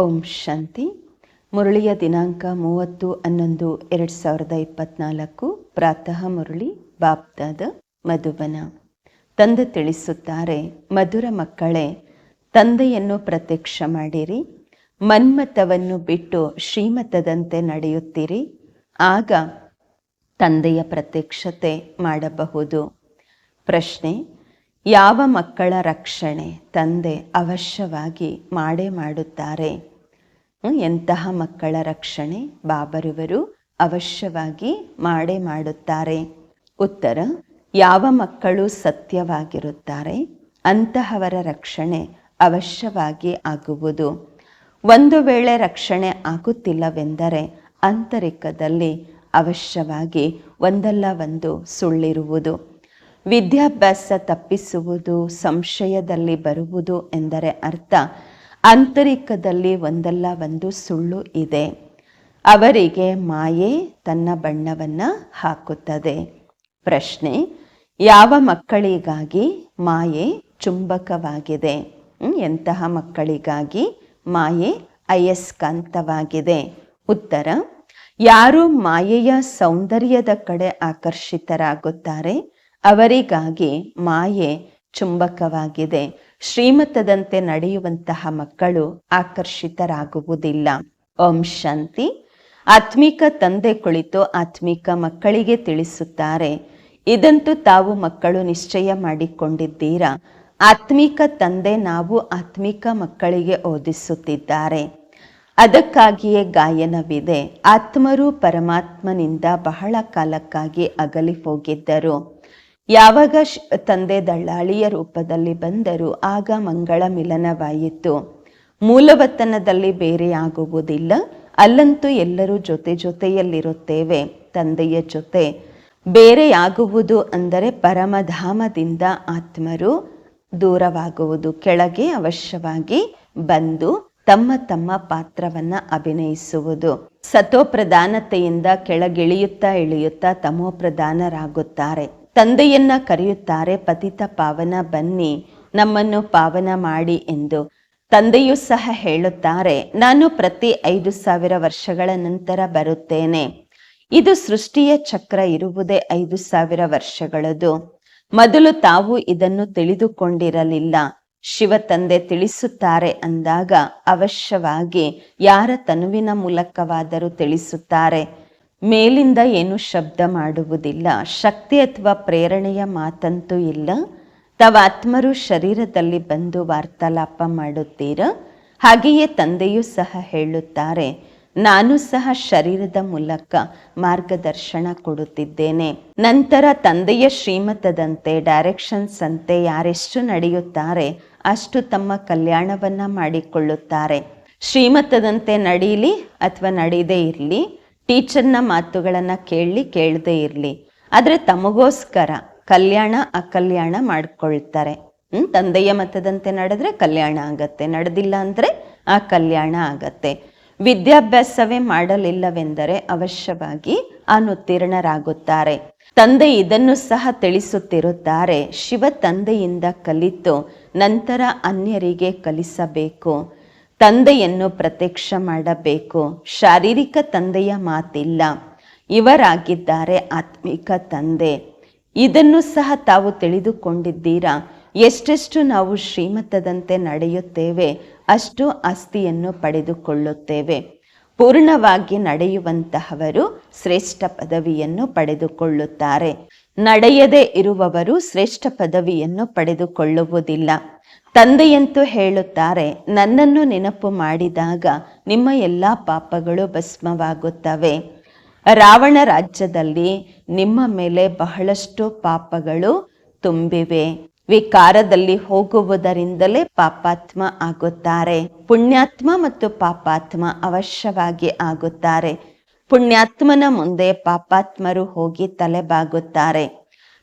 ಓಂ ಶಾಂತಿ. ಮುರಳಿಯ ದಿನಾಂಕ ಮೂವತ್ತು ಹನ್ನೊಂದು ಎರಡು ಸಾವಿರದ ಇಪ್ಪತ್ನಾಲ್ಕು. ಪ್ರಾತಃ ಮುರಳಿ ಬಾಪ್ದಾದ ಮಧುಬನ. ತಂದೆ ತಿಳಿಸುತ್ತಾರೆ, ಮಧುರ ಮಕ್ಕಳೇ, ತಂದೆಯನ್ನು ಪ್ರತ್ಯಕ್ಷ ಮಾಡಿರಿ. ಮನ್ಮತವನ್ನು ಬಿಟ್ಟು ಶ್ರೀಮತದಂತೆ ನಡೆಯುತ್ತೀರಿ. ಆಗ ತಂದೆಯ ಪ್ರತ್ಯಕ್ಷತೆ ಮಾಡಬಹುದು. ಪ್ರಶ್ನೆ, ಯಾವ ಮಕ್ಕಳ ರಕ್ಷಣೆ ತಂದೆ ಅವಶ್ಯವಾಗಿ ಮಾಡೇ ಮಾಡುತ್ತಾರೆ? ಎಂತಹ ಮಕ್ಕಳ ರಕ್ಷಣೆ ಬಾಬರುವರು ಅವಶ್ಯವಾಗಿ ಮಾಡೇ ಮಾಡುತ್ತಾರೆ. ಉತ್ತರ, ಯಾವ ಮಕ್ಕಳು ಸತ್ಯವಾಗಿರುತ್ತಾರೆ, ಅಂತಹವರ ರಕ್ಷಣೆ ಅವಶ್ಯವಾಗಿ ಆಗುವುದು. ಒಂದು ವೇಳೆ ರಕ್ಷಣೆ ಆಗುತ್ತಿಲ್ಲವೆಂದರೆ ಆಂತರಿಕದಲ್ಲಿ ಅವಶ್ಯವಾಗಿ ಒಂದಲ್ಲ ಒಂದು ಸುಳ್ಳಿರುವುದು. ವಿದ್ಯಾಭ್ಯಾಸ ತಪ್ಪಿಸುವುದು, ಸಂಶಯದಲ್ಲಿ ಬರುವುದು ಎಂದರೆ ಅರ್ಥ ಆಂತರಿಕದಲ್ಲಿ ಒಂದಲ್ಲ ಒಂದು ಸುಳ್ಳು ಇದೆ. ಅವರಿಗೆ ಮಾಯೆ ತನ್ನ ಬಣ್ಣವನ್ನು ಹಾಕುತ್ತದೆ. ಪ್ರಶ್ನೆ, ಯಾವ ಮಕ್ಕಳಿಗಾಗಿ ಮಾಯೆ ಚುಂಬಕವಾಗಿದೆ? ಎಂತಹ ಮಕ್ಕಳಿಗಾಗಿ ಮಾಯೆ ಅಯಸ್ಕಾಂತವಾಗಿದೆ? ಉತ್ತರ, ಯಾರು ಮಾಯೆಯ ಸೌಂದರ್ಯದ ಕಡೆ ಆಕರ್ಷಿತರಾಗುತ್ತಾರೆ, ಅವರಿಗಾಗಿ ಮಾಯೆ ಚುಂಬಕವಾಗಿದೆ. ಶ್ರೀಮತದಂತೆ ನಡೆಯುವಂತಹ ಮಕ್ಕಳು ಆಕರ್ಷಿತರಾಗುವುದಿಲ್ಲ. ಓಂ ಶಾಂತಿ. ಆತ್ಮಿಕ ತಂದೆ ಕುಳಿತು ಆತ್ಮಿಕ ಮಕ್ಕಳಿಗೆ ತಿಳಿಸುತ್ತಾರೆ. ಇದಂತೂ ತಾವು ಮಕ್ಕಳು ನಿಶ್ಚಯ ಮಾಡಿಕೊಂಡಿದ್ದೀರಾ? ಆತ್ಮಿಕ ತಂದೆ ನಾವು ಆತ್ಮಿಕ ಮಕ್ಕಳಿಗೆ ಓದಿಸುತ್ತಿದ್ದಾರೆ. ಅದಕ್ಕಾಗಿಯೇ ಗಾಯನವಿದೆ. ಆತ್ಮರು ಪರಮಾತ್ಮನಿಂದ ಬಹಳ ಕಾಲಕ್ಕಾಗಿ ಅಗಲಿ ಹೋಗಿದ್ದರು ಯಾವಾಗ ತಂದೆ ದಳ್ಳಾಳಿಯ ರೂಪದಲ್ಲಿ ಬಂದರು ಆಗ ಮಂಗಳ ಮಿಲನವಾಯಿತು. ಮೂಲವತನದಲ್ಲಿ ಬೇರೆಯಾಗುವುದಿಲ್ಲ ಅಲ್ಲಂತೂ ಎಲ್ಲರೂ ಜೊತೆ ಜೊತೆಯಲ್ಲಿರುತ್ತೇವೆ ತಂದೆಯ ಜೊತೆ. ಬೇರೆಯಾಗುವುದು ಅಂದರೆ ಪರಮಧಾಮದಿಂದ ಆತ್ಮರು ದೂರವಾಗುವುದು, ಕೆಳಗೆ ಅವಶ್ಯವಾಗಿ ಬಂದು ತಮ್ಮ ತಮ್ಮ ಪಾತ್ರವನ್ನ ಅಭಿನಯಿಸುವುದು. ಸತೋ ಪ್ರಧಾನತೆಯಿಂದ ಕೆಳಗಿಳಿಯುತ್ತಾ ಇಳಿಯುತ್ತಾ ತಮೋ ಪ್ರಧಾನರಾಗುತ್ತಾರೆ ತಂದೆಯನ್ನ ಕರೆಯುತ್ತಾರೆ, ಪತಿತ ಪಾವನ ಬನ್ನಿ, ನಮ್ಮನ್ನು ಪಾವನ ಮಾಡಿ ಎಂದು ತಂದೆಯೂ ಸಹ ಹೇಳುತ್ತಾರೆ, ನಾನು ಪ್ರತಿ ಐದು ಸಾವಿರ ವರ್ಷಗಳ ನಂತರ ಬರುತ್ತೇನೆ. ಇದು ಸೃಷ್ಟಿಯ ಚಕ್ರ ಇರುವುದೇ ಐದು ಸಾವಿರ ವರ್ಷಗಳದು. ಮೊದಲು ತಾವು ಇದನ್ನು ತಿಳಿದುಕೊಂಡಿರಲಿಲ್ಲ. ಶಿವ ತಂದೆ ತಿಳಿಸುತ್ತಾರೆ ಅಂದಾಗ ಅವಶ್ಯವಾಗಿ ಯಾರ ತನುವಿನ ಮೂಲಕವಾದರೂ ತಿಳಿಸುತ್ತಾರೆ. ಮೇಲಿಂದ ಏನು ಶಬ್ದ ಮಾಡುವುದಿಲ್ಲ. ಶಕ್ತಿ ಅಥವಾ ಪ್ರೇರಣೆಯ ಮಾತಂತೂ ಇಲ್ಲ. ತಾವ ಆತ್ಮರು ಶರೀರದಲ್ಲಿ ಬಂದು ವಾರ್ತಾಲಾಪ ಮಾಡುತ್ತೀರ? ಹಾಗೆಯೇ ತಂದೆಯೂ ಸಹ ಹೇಳುತ್ತಾರೆ, ನಾನು ಸಹ ಶರೀರದ ಮೂಲಕ ಮಾರ್ಗದರ್ಶನ ಕೊಡುತ್ತಿದ್ದೇನೆ. ನಂತರ ತಂದೆಯ ಶ್ರೀಮತದಂತೆ ಡೈರೆಕ್ಷನ್ಸ್ ಅಂತೆ ಯಾರೆಷ್ಟು ನಡೆಯುತ್ತಾರೆ, ಅಷ್ಟು ತಮ್ಮ ಕಲ್ಯಾಣವನ್ನ ಮಾಡಿಕೊಳ್ಳುತ್ತಾರೆ. ಶ್ರೀಮತದಂತೆ ನಡೀಲಿ ಅಥವಾ ನಡೀದೇ ಇರಲಿ ಟೀಚರ್ನ ಮಾತುಗಳನ್ನು ಕೇಳಲಿ ಕೇಳದೇ ಇರಲಿ. ಆದರೆ ತಮಗೋಸ್ಕರ ಕಲ್ಯಾಣ ಅಕಲ್ಯಾಣ ಮಾಡ್ಕೊಳ್ತಾರೆ. ಹ್ಮ್, ತಂದೆಯ ಮತದಂತೆ ನಡೆದ್ರೆ ಕಲ್ಯಾಣ ಆಗತ್ತೆ. ನಡೆದಿಲ್ಲ ಅಂದ್ರೆ ಆ ಕಲ್ಯಾಣ ಆಗತ್ತೆ. ವಿದ್ಯಾಭ್ಯಾಸವೇ ಮಾಡಲಿಲ್ಲವೆಂದರೆ ಅವಶ್ಯವಾಗಿ ಅನುತ್ತೀರ್ಣರಾಗುತ್ತಾರೆ ತಂದೆ ಇದನ್ನು ಸಹ ತಿಳಿಸುತ್ತಿರುತ್ತಾರೆ. ಶಿವ ತಂದೆಯಿಂದ ಕಲಿತು ನಂತರ ಅನ್ಯರಿಗೆ ಕಲಿಸಬೇಕು. ತಂದೆಯನ್ನು ಪ್ರತ್ಯಕ್ಷ ಮಾಡಬೇಕು. ಶಾರೀರಿಕ ತಂದೆಯ ಮಾತಿಲ್ಲ. ಇವರಾಗಿದ್ದಾರೆ ಆತ್ಮಿಕ ತಂದೆ. ಇದನ್ನು ಸಹ ತಾವು ತಿಳಿದುಕೊಂಡಿದ್ದೀರಾ? ಎಷ್ಟೆಷ್ಟು ನಾವು ಶ್ರೀಮತದಂತೆ ನಡೆಯುತ್ತೇವೆ, ಅಷ್ಟು ಆಸ್ತಿಯನ್ನು ಪಡೆದುಕೊಳ್ಳುತ್ತೇವೆ. ಪೂರ್ಣವಾಗಿ ನಡೆಯುವಂತಹವರು ಶ್ರೇಷ್ಠ ಪದವಿಯನ್ನು ಪಡೆದುಕೊಳ್ಳುತ್ತಾರೆ. ನಡೆಯದೇ ಇರುವವರು ಶ್ರೇಷ್ಠ ಪದವಿಯನ್ನು ಪಡೆದುಕೊಳ್ಳುವುದಿಲ್ಲ. ತಂದೆಯಂತೂ ಹೇಳುತ್ತಾರೆ, ನನ್ನನ್ನು ನೆನಪು ಮಾಡಿದಾಗ ನಿಮ್ಮ ಎಲ್ಲ ಪಾಪಗಳು ಭಸ್ಮವಾಗುತ್ತವೆ. ರಾವಣ ರಾಜ್ಯದಲ್ಲಿ ನಿಮ್ಮ ಮೇಲೆ ಬಹಳಷ್ಟು ಪಾಪಗಳು ತುಂಬಿವೆ. ವಿಕಾರದಲ್ಲಿ ಹೋಗುವುದರಿಂದಲೇ ಪಾಪಾತ್ಮ ಆಗುತ್ತಾರೆ. ಪುಣ್ಯಾತ್ಮ ಮತ್ತು ಪಾಪಾತ್ಮ ಅವಶ್ಯವಾಗಿ ಆಗುತ್ತಾರೆ. ಪುಣ್ಯಾತ್ಮನ ಮುಂದೆ ಪಾಪಾತ್ಮರು ಹೋಗಿ ತಲೆಬಾಗುತ್ತಾರೆ.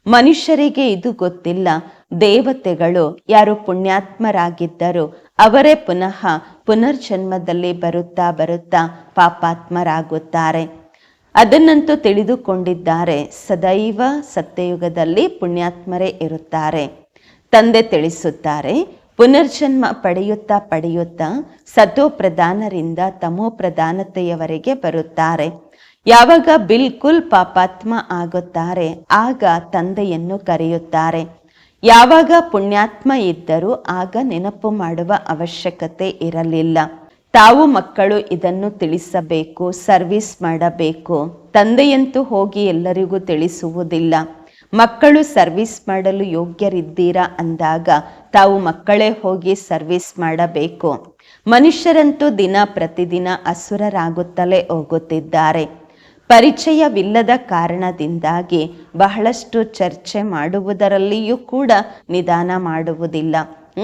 ಮನುಷ್ಯರಿಗೆ ಇದು ಗೊತ್ತಿಲ್ಲ ದೇವತೆಗಳು ಯಾರು ಪುಣ್ಯಾತ್ಮರಾಗಿದ್ದರು ಅವರೇ ಪುನಃ ಪುನರ್ಜನ್ಮದಲ್ಲಿ ಬರುತ್ತಾ ಬರುತ್ತಾ ಪಾಪಾತ್ಮರಾಗುತ್ತಾರೆ. ಅದನ್ನಂತೂ ತಿಳಿದುಕೊಂಡಿದ್ದಾರೆ. ಸದೈವ ಸತ್ಯಯುಗದಲ್ಲಿ ಪುಣ್ಯಾತ್ಮರೇ ಇರುತ್ತಾರೆ. ತಂದೆ ತಿಳಿಸುತ್ತಾರೆ, ಪುನರ್ಜನ್ಮ ಪಡೆಯುತ್ತಾ ಪಡೆಯುತ್ತಾ ಸತೋ ಪ್ರಧಾನರಿಂದ ತಮೋ ಪ್ರಧಾನತೆಯವರೆಗೆ ಬರುತ್ತಾರೆ. ಯಾವಾಗ ಬಿಲ್ಕುಲ್ ಪಾಪಾತ್ಮ ಆಗುತ್ತಾರೆ, ಆಗ ತಂದೆಯನ್ನು ಕರೆಯುತ್ತಾರೆ. ಯಾವಾಗ ಪುಣ್ಯಾತ್ಮ ಇದ್ದರೂ ಆಗ ನೆನಪು ಮಾಡುವ ಅವಶ್ಯಕತೆ ಇರಲಿಲ್ಲ. ತಾವು ಮಕ್ಕಳು ಇದನ್ನು ತಿಳಿಸಬೇಕು, ಸರ್ವಿಸ್ ಮಾಡಬೇಕು. ತಂದೆಯಂತೂ ಹೋಗಿ ಎಲ್ಲರಿಗೂ ತಿಳಿಸುವುದಿಲ್ಲ. ಮಕ್ಕಳು ಸರ್ವಿಸ್ ಮಾಡಲು ಯೋಗ್ಯರಿದ್ದೀರಾ ಅಂದಾಗ ತಾವು ಮಕ್ಕಳೇ ಹೋಗಿ ಸರ್ವಿಸ್ ಮಾಡಬೇಕು. ಮನುಷ್ಯರಂತೂ ದಿನ ಪ್ರತಿದಿನ ಅಸುರರಾಗುತ್ತಲೇ ಹೋಗುತ್ತಿದ್ದಾರೆ. ಪರಿಚಯವಿಲ್ಲದ ಕಾರಣದಿಂದಾಗಿ ಬಹಳಷ್ಟು ಚರ್ಚೆ ಮಾಡುವುದರಲ್ಲಿಯೂ ಕೂಡ ನಿಧಾನ ಮಾಡುವುದಿಲ್ಲ.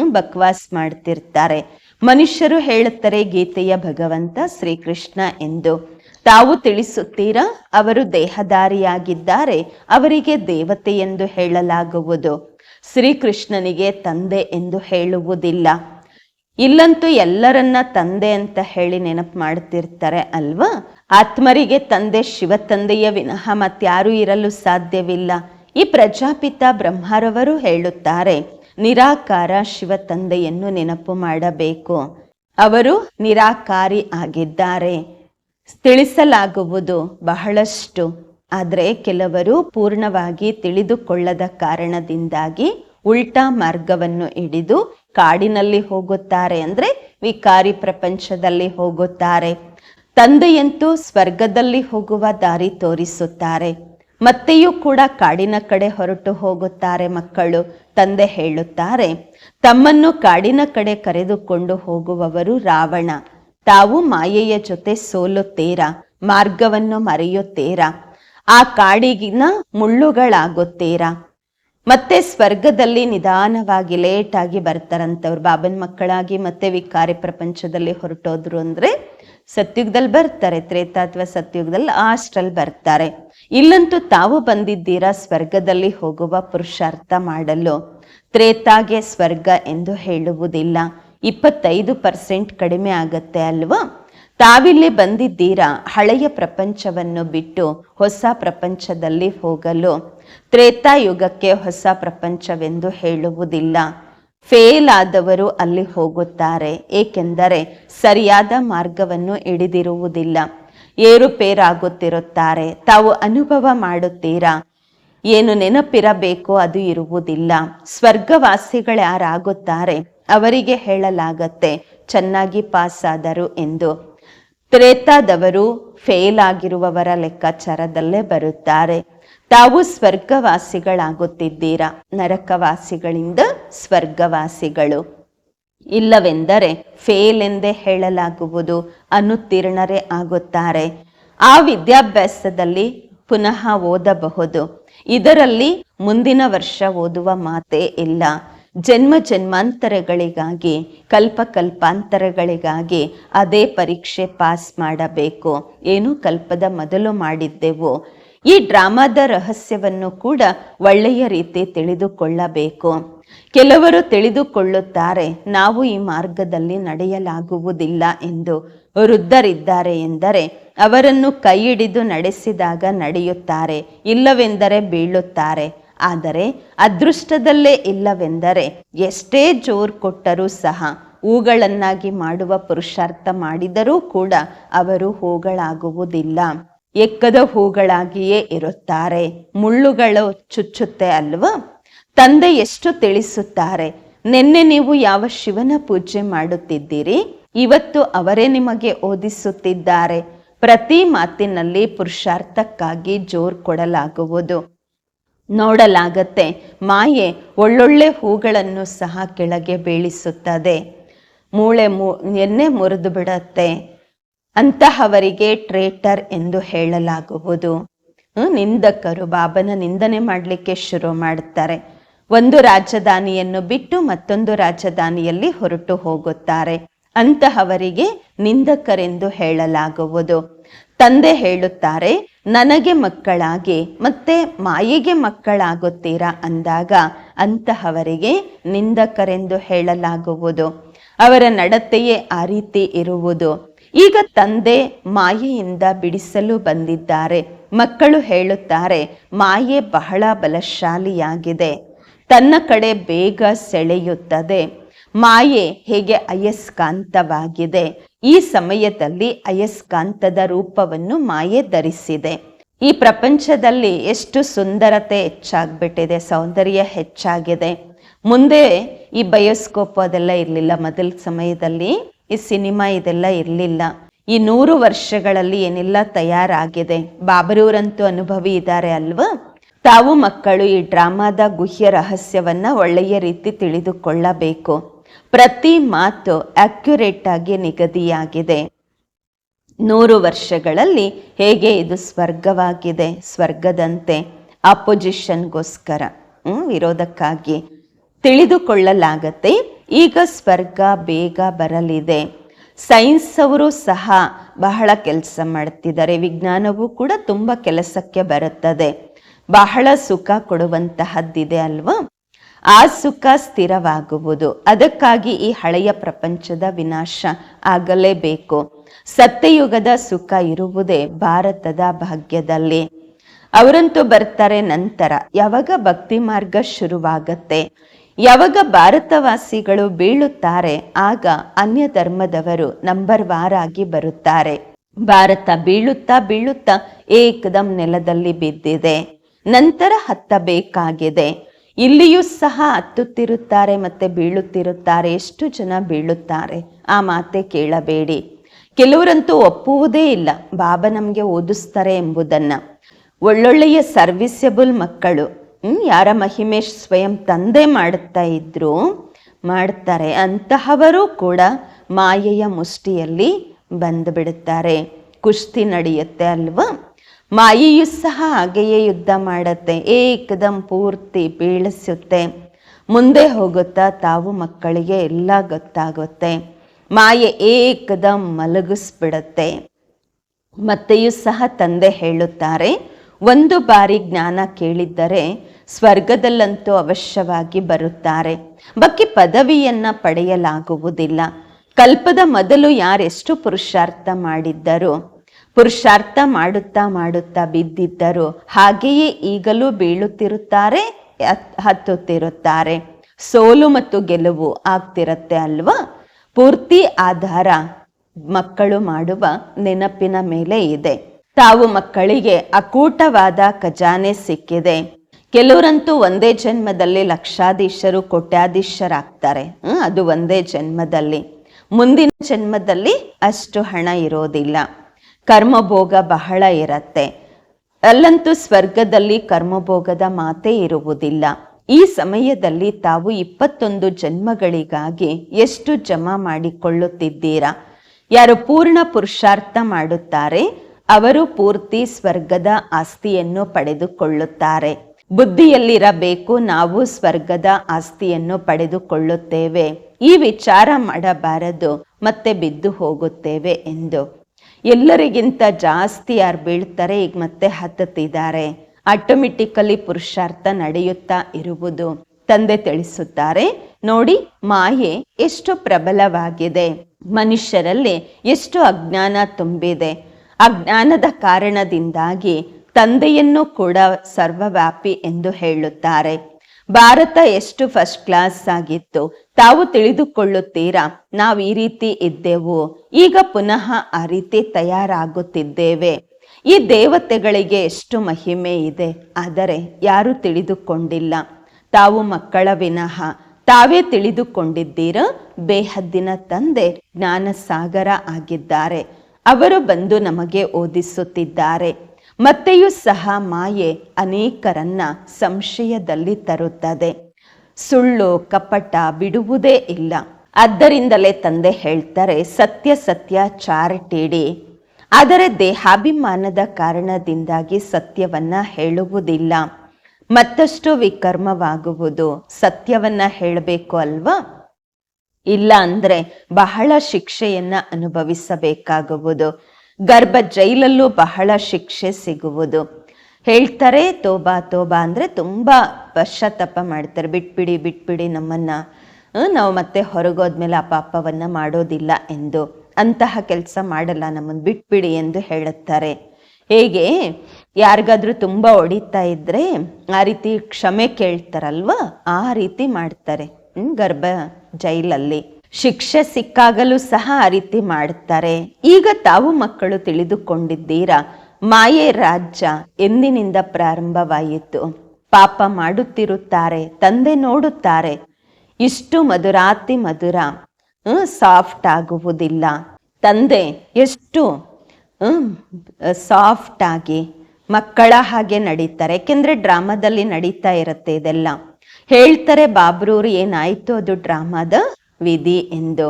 ಬಕ್ವಾಸ್ ಮಾಡ್ತಿರ್ತಾರೆ. ಮನುಷ್ಯರು ಹೇಳುತ್ತಾರೆ, ಗೀತೆಯ ಭಗವಂತ ಶ್ರೀಕೃಷ್ಣ ಎಂದು. ತಾವು ತಿಳಿಸುತ್ತೀರಾ, ಅವರು ದೇಹಧಾರಿಯಾಗಿದ್ದಾರೆ, ಅವರಿಗೆ ದೇವತೆ ಎಂದು ಹೇಳಲಾಗುವುದು. ಶ್ರೀಕೃಷ್ಣನಿಗೆ ತಂದೆ ಎಂದು ಹೇಳುವುದಿಲ್ಲ. ಇಲ್ಲಂತೂ ಎಲ್ಲರನ್ನ ತಂದೆ ಅಂತ ಹೇಳಿ ನೆನಪು ಮಾಡ್ತಿರ್ತಾರೆ ಅಲ್ವಾ? ಆತ್ಮರಿಗೆ ತಂದೆ ಶಿವ ತಂದೆಯ ವಿನಃ ಮತ್ಯಾರೂ ಇರಲು ಸಾಧ್ಯವಿಲ್ಲ. ಈ ಪ್ರಜಾಪಿತ ಬ್ರಹ್ಮರವರು ಹೇಳುತ್ತಾರೆ, ನಿರಾಕಾರ ಶಿವ ತಂದೆಯನ್ನು ನೆನಪು ಮಾಡಬೇಕು. ಅವರು ನಿರಾಕಾರಿ ಆಗಿದ್ದಾರೆ. ತಿಳಿಸಲಾಗುವುದು ಬಹಳಷ್ಟು. ಆದರೆ ಕೆಲವರು ಪೂರ್ಣವಾಗಿ ತಿಳಿದುಕೊಳ್ಳದ ಕಾರಣದಿಂದಾಗಿ ಉಲ್ಟಾ ಮಾರ್ಗವನ್ನು ಹಿಡಿದು ಕಾಡಿನಲ್ಲಿ ಹೋಗುತ್ತಾರೆ ಅಂದ್ರೆ ವಿಕಾರಿ ಪ್ರಪಂಚದಲ್ಲಿ ಹೋಗುತ್ತಾರೆ. ತಂದೆಯಂತೂ ಸ್ವರ್ಗದಲ್ಲಿ ಹೋಗುವ ದಾರಿ ತೋರಿಸುತ್ತಾರೆ. ಮತ್ತೆಯೂ ಕೂಡ ಕಾಡಿನ ಕಡೆ ಹೊರಟು ಹೋಗುತ್ತಾರೆ ಮಕ್ಕಳು. ತಂದೆ ಹೇಳುತ್ತಾರೆ, ತಮ್ಮನ್ನು ಕಾಡಿನ ಕಡೆ ಕರೆದುಕೊಂಡು ಹೋಗುವವರು ರಾವಣ. ತಾವು ಮಾಯೆಯ ಜೊತೆ ಸೋಲುತ್ತೀರಾ, ಮಾರ್ಗವನ್ನು ಮರೆಯುತ್ತೀರಾ? ಆ ಕಾಡಿಗಿನ ಮುಳ್ಳುಗಳಾಗುತ್ತೀರಾ? ಮತ್ತೆ ಸ್ವರ್ಗದಲ್ಲಿ ನಿಧಾನವಾಗಿ ಲೇಟ್ ಆಗಿ ಬರ್ತಾರಂತವ್ರು. ಬಾಬನ್ ಮಕ್ಕಳಾಗಿ ಮತ್ತೆ ವಿಕಾರಿ ಪ್ರಪಂಚದಲ್ಲಿ ಹೊರಟೋದ್ರು ಅಂದ್ರೆ ಸತ್ಯುಗದಲ್ಲಿ ಬರ್ತಾರೆ, ತ್ರೇತ ಅಥವಾ ಸತ್ಯುಗದಲ್ಲಿ ಆಸ್ಟ್ರಲ್ಲಿ ಬರ್ತಾರೆ. ಇಲ್ಲಂತೂ ತಾವು ಬಂದಿದ್ದೀರಾ ಸ್ವರ್ಗದಲ್ಲಿ ಹೋಗುವ ಪುರುಷಾರ್ಥ ಮಾಡಲು? ತ್ರೇತಾಗೆ ಸ್ವರ್ಗ ಎಂದು ಹೇಳುವುದಿಲ್ಲ. ಇಪ್ಪತ್ತೈದು ಪರ್ಸೆಂಟ್ ಕಡಿಮೆ ಆಗತ್ತೆ ಅಲ್ವಾ? ತಾವಿಲ್ಲಿ ಬಂದಿದ್ದೀರಾ ಹಳೆಯ ಪ್ರಪಂಚವನ್ನು ಬಿಟ್ಟು ಹೊಸ ಪ್ರಪಂಚದಲ್ಲಿ ಹೋಗಲು? ತ್ರೇತಾಯುಗಕ್ಕೆ ಹೊಸ ಪ್ರಪಂಚವೆಂದು ಹೇಳುವುದಿಲ್ಲ. ಫೇಲ್ ಆದವರು ಅಲ್ಲಿ ಹೋಗುತ್ತಾರೆ, ಏಕೆಂದರೆ ಸರಿಯಾದ ಮಾರ್ಗವನ್ನು ಹಿಡಿದಿರುವುದಿಲ್ಲ. ಏರುಪೇರಾಗುತ್ತಿರುತ್ತಾರೆ ತಾವು ಅನುಭವ ಮಾಡುತ್ತೀರಾ? ಏನು ನೆನಪಿರಬೇಕೋ ಅದು ಇರುವುದಿಲ್ಲ. ಸ್ವರ್ಗವಾಸಿಗಳು ಯಾರಾಗುತ್ತಾರೆ, ಅವರಿಗೆ ಹೇಳಲಾಗತ್ತೆ, ಚೆನ್ನಾಗಿ ಪಾಸ್ ಆದರು ಎಂದು. ತ್ರೇತಾದವರು ಫೇಲ್ ಆಗಿರುವವರ ಲೆಕ್ಕಾಚಾರದಲ್ಲೇ ಬರುತ್ತಾರೆ. ತಾವು ಸ್ವರ್ಗವಾಸಿಗಳಾಗುತ್ತಿದ್ದೀರಾ? ನರಕವಾಸಿಗಳಿಂದ ಸ್ವರ್ಗವಾಸಿಗಳು. ಇಲ್ಲವೆಂದರೆ ಫೇಲ್ ಎಂದೇ ಹೇಳಲಾಗುವುದು, ಅನುತ್ತೀರ್ಣರೇ ಆಗುತ್ತಾರೆ. ಆ ವಿದ್ಯಾಭ್ಯಾಸದಲ್ಲಿ ಪುನಃ ಓದಬಹುದು. ಇದರಲ್ಲಿ ಮುಂದಿನ ವರ್ಷ ಓದುವ ಮಾತೇ ಇಲ್ಲ. ಜನ್ಮ ಜನ್ಮಾಂತರಗಳಿಗಾಗಿ, ಕಲ್ಪ ಕಲ್ಪಾಂತರಗಳಿಗಾಗಿ ಅದೇ ಪರೀಕ್ಷೆ ಪಾಸ್ ಮಾಡಬೇಕು. ಏನು ಕಲ್ಪದ ಮೊದಲು ಮಾಡಿದ್ದೆವು. ಈ ಡ್ರಾಮಾದ ರಹಸ್ಯವನ್ನು ಕೂಡ ಒಳ್ಳೆಯ ರೀತಿ ತಿಳಿದುಕೊಳ್ಳಬೇಕು. ಕೆಲವರು ತಿಳಿದುಕೊಳ್ಳುತ್ತಾರೆ, ನಾವು ಈ ಮಾರ್ಗದಲ್ಲಿ ನಡೆಯಲಾಗುವುದಿಲ್ಲ ಎಂದು ವೃದ್ಧರಿದ್ದಾರೆ ಎಂದರೆ, ಅವರನ್ನು ಕೈ ಹಿಡಿದು ನಡೆಸಿದಾಗ ನಡೆಯುತ್ತಾರೆ, ಇಲ್ಲವೆಂದರೆ ಬೀಳುತ್ತಾರೆ. ಆದರೆ, ಅದೃಷ್ಟದಲ್ಲೇ ಇಲ್ಲವೆಂದರೆ, ಎಷ್ಟೇ ಜೋರು ಕೊಟ್ಟರೂ ಸಹ, ಹೂಗಳನ್ನಾಗಿ ಮಾಡುವ ಪುರುಷಾರ್ಥ ಮಾಡಿದರೂ ಕೂಡ ಅವರು ಹೂಗಳಾಗುವುದಿಲ್ಲ. ಎಕ್ಕದ ಹೂಗಳಾಗಿಯೇ ಇರುತ್ತಾರೆ. ಮುಳ್ಳುಗಳು ಚುಚ್ಚುತ್ತೆ ಅಲ್ವಾ? ತಂದೆ ಎಷ್ಟು ತಿಳಿಸುತ್ತಾರೆ? ನಿನ್ನೆ ನೀವು ಯಾವ ಶಿವನ ಪೂಜೆ ಮಾಡುತ್ತಿದ್ದೀರಿ? ಇವತ್ತು ಅವರೇ ನಿಮಗೆ ಓದಿಸುತ್ತಿದ್ದಾರೆ. ಪ್ರತಿ ಮಾತಿನಲ್ಲಿ ಪುರುಷಾರ್ಥಕ್ಕಾಗಿ ಜೋರ್ ಕೊಡಲಾಗುವುದು. ನೋಡಲಾಗತ್ತೆ, ಮಾಯೆ ಒಳ್ಳೊಳ್ಳೆ ಹೂಗಳನ್ನು ಸಹ ಕೆಳಗೆ ಬೀಳಿಸುತ್ತದೆ. ಮೂಳೆ ಮು, ಎಣ್ಣೆ ಮುರಿದು ಬಿಡತ್ತೆ. ಅಂತಹವರಿಗೆ ಟ್ರೇಟರ್ ಎಂದು ಹೇಳಲಾಗುವುದು. ನಿಂದಕರು ಬಾಬನ ನಿಂದನೆ ಮಾಡಲಿಕ್ಕೆ ಶುರು ಮಾಡುತ್ತಾರೆ ಒಂದು ರಾಜಧಾನಿಯನ್ನು ಬಿಟ್ಟು ಮತ್ತೊಂದು ರಾಜಧಾನಿಯಲ್ಲಿ ಹೊರಟು ಹೋಗುತ್ತಾರೆ. ಅಂತಹವರಿಗೆ ನಿಂದಕರೆಂದು ಹೇಳಲಾಗುವುದು. ತಂದೆ ಹೇಳುತ್ತಾರೆ, ನನಗೆ ಮಕ್ಕಳಾಗಿ, ಮತ್ತೆ ಮಾಯಿಗೆ ಮಕ್ಕಳಾಗುತ್ತೀರಾ ಅಂದಾಗ ಅಂತಹವರಿಗೆ ನಿಂದಕರೆಂದು ಹೇಳಲಾಗುವುದು. ಅವರ ನಡತೆಯೇ ಆ ರೀತಿ ಇರುವುದು. ಈಗ ತಂದೆ ಮಾಯೆಯಿಂದ ಬಿಡಿಸಲು ಬಂದಿದ್ದಾರೆ. ಮಕ್ಕಳು ಹೇಳುತ್ತಾರೆ, ಮಾಯೆ ಬಹಳ ಬಲಶಾಲಿಯಾಗಿದೆ. ತನ್ನ ಕಡೆ ಬೇಗ ಸೆಳೆಯುತ್ತದೆ. ಮಾಯೆ ಹೇಗೆ ಅಯಸ್ಕಾಂತವಾಗಿದೆ. ಈ ಸಮಯದಲ್ಲಿ ಅಯಸ್ಕಾಂತದ ರೂಪವನ್ನು ಮಾಯೆ ಧರಿಸಿದೆ. ಈ ಪ್ರಪಂಚದಲ್ಲಿ ಎಷ್ಟು ಸುಂದರತೆ ಹೆಚ್ಚಾಗ್ಬಿಟ್ಟಿದೆ, ಸೌಂದರ್ಯ ಹೆಚ್ಚಾಗಿದೆ. ಮುಂದೆ ಈ ಬಯೋಸ್ಕೋಪ್ ಅದೆಲ್ಲ ಇರಲಿಲ್ಲ ಮೊದಲ ಸಮಯದಲ್ಲಿ. ಈ ಸಿನಿಮಾ ಇದೆಲ್ಲ ಇರಲಿಲ್ಲ. ಈ ನೂರು ವರ್ಷಗಳಲ್ಲಿ ಏನೆಲ್ಲ ತಯಾರಾಗಿದೆ? ಬಾಬರೂರಂತೂ ಅನುಭವಿ ಇದ್ದಾರೆ ಅಲ್ವಾ? ತಾವು ಮಕ್ಕಳು ಈ ಡ್ರಾಮಾದ ಗುಹ್ಯ ರಹಸ್ಯವನ್ನ ಒಳ್ಳೆಯ ರೀತಿ ತಿಳಿದುಕೊಳ್ಳಬೇಕು. ಪ್ರತಿ ಮಾತು ಅಕ್ಯುರೇಟ್ ಆಗಿ ನಿಗದಿಯಾಗಿದೆ. ನೂರು ವರ್ಷಗಳಲ್ಲಿ ಹೇಗೆ ಇದು ಸ್ವರ್ಗವಾಗಿದೆ? ಸ್ವರ್ಗದಂತೆ, ಅಪೋಸಿಷನ್ಗೋಸ್ಕರ ಹ್ಞೂ ವಿರೋಧಕ್ಕಾಗಿ. ತಿಳಿದುಕೊಳ್ಳಲಾಗತ್ತೆ. ಈಗ ಸ್ವರ್ಗ, ಬೇಗ ಬರಲಿದೆ. ಸೈನ್ಸ್ ಅವರು ಸಹ ಬಹಳ ಕೆಲಸ ಮಾಡ್ತಿದ್ದಾರೆ. ವಿಜ್ಞಾನವು ಕೂಡ ತುಂಬ ಕೆಲಸಕ್ಕೆ ಬರುತ್ತದೆ. ಬಹಳ ಸುಖ ಕೊಡುವಂತಹದ್ದಿದೆ ಅಲ್ವಾ? ಆ ಸುಖ ಸ್ಥಿರವಾಗುವುದು. ಅದಕ್ಕಾಗಿ ಈ ಹಳೆಯ ಪ್ರಪಂಚದ ವಿನಾಶ ಆಗಲೇಬೇಕು. ಸತ್ಯಯುಗದ ಸುಖ ಇರುವುದೇ ಭಾರತದ ಭಾಗ್ಯದಲ್ಲಿ. ಅವರಂತೂ ಬರ್ತಾರೆ ನಂತರ. ಯಾವಾಗ ಭಕ್ತಿ ಮಾರ್ಗ ಶುರುವಾಗತ್ತೆ? ಯಾವಾಗ ಭಾರತವಾಸಿಗಳು ಬೀಳುತ್ತಾರೆ, ಆಗ ಅನ್ಯ ಧರ್ಮದವರು ನಂಬರ್ ವಾರಾಗಿ ಬರುತ್ತಾರೆ. ಭಾರತ ಬೀಳುತ್ತಾ ಬೀಳುತ್ತಾ ಏಕದಂ ನೆಲದಲ್ಲಿ ಬಿದ್ದಿದೆ. ನಂತರ ಹತ್ತಬೇಕಾಗಿದೆ. ಇಲ್ಲಿಯೂ ಸಹ ಹತ್ತುತ್ತಿರುತ್ತಾರೆ ಮತ್ತೆ ಬೀಳುತ್ತಿರುತ್ತಾರೆ, ಎಷ್ಟು ಜನ ಬೀಳುತ್ತಾರೆ? ಆ ಮಾತೆ ಕೇಳಬೇಡಿ. ಕೆಲವರಂತೂ ಒಪ್ಪುವುದೇ ಇಲ್ಲ, ಬಾಬಾ ನಮಗೆ ಓದಿಸ್ತಾರೆ ಎಂಬುದನ್ನು. ಒಳ್ಳೊಳ್ಳೆಯ ಸರ್ವಿಸಬಲ್ ಮಕ್ಕಳು ಯಾರ ಮಹಿಮೇಶ್ ಸ್ವಯಂ ತಂದೆ ಮಾಡುತ್ತಾ ಇದ್ರು ಮಾಡ್ತಾರೆ. ಅಂತಹವರು ಕೂಡ ಮಾಯೆಯ ಮುಷ್ಟಿಯಲ್ಲಿ ಬಂದುಬಿಡುತ್ತಾರೆ ಕುಸ್ತಿ ನಡೆಯುತ್ತೆ ಅಲ್ವಾ? ಮಾಯೆಯು ಸಹ ಹಾಗೆಯೇ ಯುದ್ಧ ಮಾಡುತ್ತೆ. ಏಕದಂ ಪೂರ್ತಿ ಬೀಳಿಸುತ್ತೆ. ಮುಂದೆ ಹೋಗುತ್ತಾ ತಾವು ಮಕ್ಕಳಿಗೆ ಎಲ್ಲ ಗೊತ್ತಾಗುತ್ತೆ. ಮಾಯೆ ಏಕದಂ ಮಲಗಿಸ್ಬಿಡತ್ತೆ. ಮತ್ತೆಯೂ ಸಹ ತಂದೆ ಹೇಳುತ್ತಾರೆ, ಒಂದು ಬಾರಿ ಜ್ಞಾನ ಕೇಳಿದ್ದರೆ ಸ್ವರ್ಗದಲ್ಲಂತೂ ಅವಶ್ಯವಾಗಿ ಬರುತ್ತಾರೆ. ಬಕ್ಕಿ ಪದವಿಯನ್ನ ಪಡೆಯಲಾಗುವುದಿಲ್ಲ. ಕಲ್ಪದ ಮೊದಲು ಯಾರೆಷ್ಟು ಪುರುಷಾರ್ಥ ಮಾಡಿದ್ದರು? ಪುರುಷಾರ್ಥ ಮಾಡುತ್ತಾ ಮಾಡುತ್ತಾ ಬಿದ್ದಿದ್ದರು. ಹಾಗೆಯೇ ಈಗಲೂ ಬೀಳುತ್ತಿರುತ್ತಾರೆ, ಹತ್- ಹತ್ತುತ್ತಿರುತ್ತಾರೆ. ಸೋಲು ಮತ್ತು ಗೆಲುವು ಆಗ್ತಿರತ್ತೆ ಅಲ್ವಾ? ಪೂರ್ತಿ ಆಧಾರ ಮಕ್ಕಳು ಮಾಡುವ ನೆನಪಿನ ಮೇಲೆ ಇದೆ. ತಾವು ಮಕ್ಕಳಿಗೆ ಅಕೂಟವಾದ ಖಜಾನೆ ಸಿಕ್ಕಿದೆ. ಕೆಲವರಂತೂ ಒಂದೇ ಜನ್ಮದಲ್ಲಿ ಲಕ್ಷಾಧೀಶರು, ಕೋಟ್ಯಾಧೀಶರಾಗ್ತಾರೆ. ಅದು ಒಂದೇ ಜನ್ಮದಲ್ಲಿ. ಮುಂದಿನ ಜನ್ಮದಲ್ಲಿ ಅಷ್ಟು ಹಣ ಇರೋದಿಲ್ಲ. ಕರ್ಮಭೋಗ ಬಹಳ ಇರತ್ತೆ. ಅಲ್ಲಂತೂ ಸ್ವರ್ಗದಲ್ಲಿ ಕರ್ಮಭೋಗದ ಮಾತೇ ಇರುವುದಿಲ್ಲ. ಈ ಸಮಯದಲ್ಲಿ ತಾವು ಇಪ್ಪತ್ತೊಂದು ಜನ್ಮಗಳಿಗಾಗಿ ಎಷ್ಟು ಜಮಾ ಮಾಡಿಕೊಳ್ಳುತ್ತಿದ್ದೀರಾ? ಯಾರು ಪೂರ್ಣ ಪುರುಷಾರ್ಥ ಮಾಡುತ್ತಾರೆ, ಅವರು ಪೂರ್ತಿ ಸ್ವರ್ಗದ ಆಸ್ತಿಯನ್ನು ಪಡೆದುಕೊಳ್ಳುತ್ತಾರೆ. ಬುದ್ಧಿಯಲ್ಲಿರಬೇಕು, ನಾವು ಸ್ವರ್ಗದ ಆಸ್ತಿಯನ್ನು ಪಡೆದುಕೊಳ್ಳುತ್ತೇವೆ. ಈ ವಿಚಾರ ಮಾಡಬಾರದು, ಮತ್ತೆ ಬಿದ್ದು ಹೋಗುತ್ತೇವೆ ಎಂದು. ಎಲ್ಲರಿಗಿಂತ ಜಾಸ್ತಿ ಯಾರು ಬೀಳ್ತಾರೆ, ಈಗ ಮತ್ತೆ ಹತ್ತುತ್ತಿದ್ದಾರೆ. ಆಟೋಮೆಟಿಕಲಿ ಪುರುಷಾರ್ಥ ನಡೆಯುತ್ತಾ ಇರುವುದು ತಂದೆ ತಿಳಿಸುತ್ತಾರೆ. ನೋಡಿ, ಮಾಯೆ ಎಷ್ಟು ಪ್ರಬಲವಾಗಿದೆ. ಮನುಷ್ಯರಲ್ಲಿ ಎಷ್ಟು ಅಜ್ಞಾನ ತುಂಬಿದೆ. ಅಜ್ಞಾನದ ಕಾರಣದಿಂದಾಗಿ ತಂದೆಯನ್ನು ಕೂಡ ಸರ್ವವ್ಯಾಪಿ ಎಂದು ಹೇಳುತ್ತಾರೆ. ಭಾರತ ಎಷ್ಟು ಫಸ್ಟ್ ಕ್ಲಾಸ್ ಆಗಿತ್ತು? ತಾವು ತಿಳಿದುಕೊಳ್ಳುತ್ತೀರಾ? ನಾವು ಈ ರೀತಿ ಇದ್ದೆವು. ಈಗ ಪುನಃ ಆ ರೀತಿ ತಯಾರಾಗುತ್ತಿದ್ದೇವೆ. ಈ ದೇವತೆಗಳಿಗೆ ಎಷ್ಟು ಮಹಿಮೆ ಇದೆ. ಆದರೆ ಯಾರು ತಿಳಿದುಕೊಂಡಿಲ್ಲ. ತಾವು ಮಕ್ಕಳ ವಿನಃ. ತಾವೇ ತಿಳಿದುಕೊಂಡಿದ್ದೀರ? ಬೇಹದ್ದಿನ ತಂದೆ ಜ್ಞಾನ ಸಾಗರ ಆಗಿದ್ದಾರೆ. ಅವರು ಬಂದು ನಮಗೆ ಓದಿಸುತ್ತಿದ್ದಾರೆ. ಮತ್ತೆಯೂ ಸಹ ಮಾಯೆ ಅನೇಕರನ್ನ ಸಂಶಯದಲ್ಲಿ ತರುತ್ತದೆ. ಸುಳ್ಳು ಕಪಟ ಬಿಡುವುದೇ ಇಲ್ಲ. ಆದ್ದರಿಂದಲೇ ತಂದೆ ಹೇಳ್ತಾರೆ, ಸತ್ಯ ಸತ್ಯ ಚಾರಟೇಡಿ. ಆದರೆ ದೇಹಾಭಿಮಾನದ ಕಾರಣದಿಂದಾಗಿ ಸತ್ಯವನ್ನ ಹೇಳುವುದಿಲ್ಲ. ಮತ್ತಷ್ಟು ವಿಕರ್ಮವಾಗುವುದು. ಸತ್ಯವನ್ನ ಹೇಳಬೇಕು ಅಲ್ವಾ? ಇಲ್ಲ ಅಂದ್ರೆ ಬಹಳ ಶಿಕ್ಷೆಯನ್ನ ಅನುಭವಿಸಬೇಕಾಗುವುದು. ಗರ್ಭ ಜೈಲಲ್ಲೂ ಬಹಳ ಶಿಕ್ಷೆ ಸಿಗುವುದು. ಹೇಳ್ತಾರೆ, ತೋಬಾ ತೋಬಾ ಅಂದರೆ ತುಂಬ ಪಶ್ಚಾತ್ತಾಪ ಮಾಡ್ತಾರೆ. ಬಿಟ್ಬಿಡಿ ಬಿಟ್ಬಿಡಿ ನಮ್ಮನ್ನ. ನಾವು ಮತ್ತೆ ಹೊರಗೋದ್ಮೇಲೆ ಆ ಪಾಪವನ್ನು ಮಾಡೋದಿಲ್ಲ ಎಂದು. ಅಂತಹ ಕೆಲಸ ಮಾಡಲ್ಲ ನಮ್ಮನ್ನು ಬಿಟ್ಬಿಡಿ ಎಂದು ಹೇಳುತ್ತಾರೆ. ಹೇಗೆ? ಯಾರಿಗಾದ್ರೂ ತುಂಬ ಹೊಡಿತಾ ಇದ್ದರೆ ಆ ರೀತಿ ಕ್ಷಮೆ ಕೇಳ್ತಾರಲ್ವಾ? ಆ ರೀತಿ ಮಾಡ್ತಾರೆ. ಗರ್ಭ ಜೈಲಲ್ಲಿ. ಶಿಕ್ಷೆ ಸಿಕ್ಕಾಗಲೂ ಸಹ ಆ ರೀತಿ ಮಾಡುತ್ತಾರೆ ಈಗ ತಾವು ಮಕ್ಕಳು ತಿಳಿದುಕೊಂಡಿದ್ದೀರಾ? ಮಾಯೆ ರಾಜ್ಯ ಎಂದಿನಿಂದ ಪ್ರಾರಂಭವಾಯಿತು. ಪಾಪ ಮಾಡುತ್ತಿರುತ್ತಾರೆ, ತಂದೆ ನೋಡುತ್ತಾರೆ. ಇಷ್ಟು ಮಧುರಾತಿ ಮಧುರ ಸಾಫ್ಟ್ ಆಗುವುದಿಲ್ಲ. ತಂದೆ, ಎಷ್ಟು ಸಾಫ್ಟ್ ಆಗಿ ಮಕ್ಕಳ ಹಾಗೆ ನಡೀತಾರೆ. ಯಾಕೆಂದ್ರೆ ಡ್ರಾಮಾದಲ್ಲಿ ನಡೀತಾ ಇರುತ್ತೆ ಇದೆಲ್ಲ. ಹೇಳ್ತಾರೆ ಬಾಬ್ರೂರು ಏನಾಯ್ತು ಅದು ಡ್ರಾಮಾದ? ವಿಧಿ ಎಂದು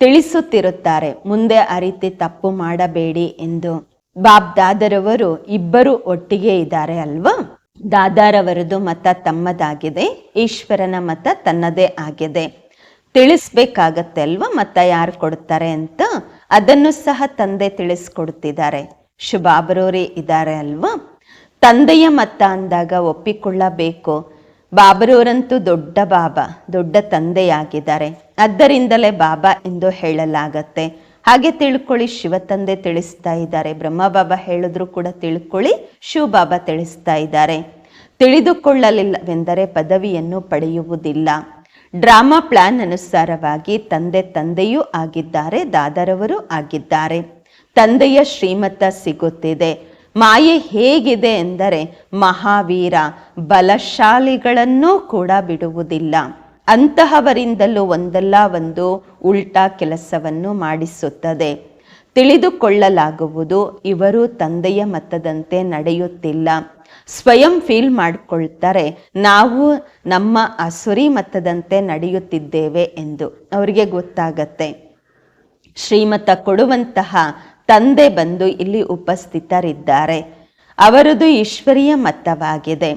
ತಿಳಿಸುತ್ತಿರುತ್ತಾರೆ. ಮುಂದೆ ಆ ರೀತಿ ತಪ್ಪು ಮಾಡಬೇಡಿ ಎಂದು. ಬಾಬ್ ದಾದರವರು ಇಬ್ಬರು ಒಟ್ಟಿಗೆ ಇದ್ದಾರೆ ಅಲ್ವಾ? ದಾದಾರವರದು ಮತ ತಮ್ಮದಾಗಿದೆ, ಈಶ್ವರನ ಮತ ತನ್ನದೇ ಆಗಿದೆ. ತಿಳಿಸ್ಬೇಕಾಗತ್ತೆ ಅಲ್ವಾ ಮತ ಯಾರು ಕೊಡ್ತಾರೆ ಅಂತ? ಅದನ್ನು ಸಹ ತಂದೆ ತಿಳಿಸ್ಕೊಡ್ತಿದ್ದಾರೆ. ಶುಭಾಬ್ರೂರಿ ಇದ್ದಾರೆ ಅಲ್ವಾ? ತಂದೆಯ ಮತ ಅಂದಾಗ ಒಪ್ಪಿಕೊಳ್ಳಬೇಕು. ಬಾಬರವರಂತೂ ದೊಡ್ಡ ಬಾಬಾ, ದೊಡ್ಡ ತಂದೆಯಾಗಿದ್ದಾರೆ. ಆದ್ದರಿಂದಲೇ ಬಾಬಾ ಎಂದು ಹೇಳಲಾಗತ್ತೆ. ಹಾಗೆ ತಿಳ್ಕೊಳ್ಳಿ, ಶಿವ ತಂದೆ ತಿಳಿಸ್ತಾ ಇದ್ದಾರೆ. ಬ್ರಹ್ಮ ಬಾಬಾ ಹೇಳಿದ್ರು ಕೂಡ ತಿಳ್ಕೊಳ್ಳಿ, ಶಿವ ಬಾಬಾ ತಿಳಿಸ್ತಾ ಇದ್ದಾರೆ. ತಿಳಿದುಕೊಳ್ಳಲಿಲ್ಲವೆಂದರೆ ಪದವಿಯನ್ನು ಪಡೆಯುವುದಿಲ್ಲ. ಡ್ರಾಮಾ ಪ್ಲಾನ್ ಅನುಸಾರವಾಗಿ ತಂದೆ ತಂದೆಯೂ ಆಗಿದ್ದಾರೆ, ದಾದರವರು ಆಗಿದ್ದಾರೆ. ತಂದೆಯ ಶ್ರೀಮತ ಸಿಗುತ್ತಿದೆ. ಮಾಯೆ ಹೇಗಿದೆ ಎಂದರೆ ಮಹಾವೀರ ಬಲಶಾಲಿಗಳನ್ನೂ ಕೂಡ ಬಿಡುವುದಿಲ್ಲ. ಅಂತಹವರಿಂದಲೂ ಒಂದಲ್ಲ ಒಂದು ಉಲ್ಟಾ ಕೆಲಸವನ್ನು ಮಾಡಿಸುತ್ತದೆ. ತಿಳಿದುಕೊಳ್ಳಲಾಗುವುದು ಇವರು ತಂದೆಯ ಮತದಂತೆ ನಡೆಯುತ್ತಿಲ್ಲ. ಸ್ವಯಂ ಫೀಲ್ ಮಾಡಿಕೊಳ್ತಾರೆ, ನಾವು ನಮ್ಮ ಅಸುರಿ ಮತದಂತೆ ನಡೆಯುತ್ತಿದ್ದೇವೆ ಎಂದು. ಅವರಿಗೆ ಗೊತ್ತಾಗತ್ತೆ. ಶ್ರೀಮತ ಕೊಡುವಂತಹ ತಂದೆ ಬಂದು ಇಲ್ಲಿ ಉಪಸ್ಥಿತರಿದ್ದಾರೆ. ಅವರದು ಈಶ್ವರೀಯ ಮತವಾಗಿದೆ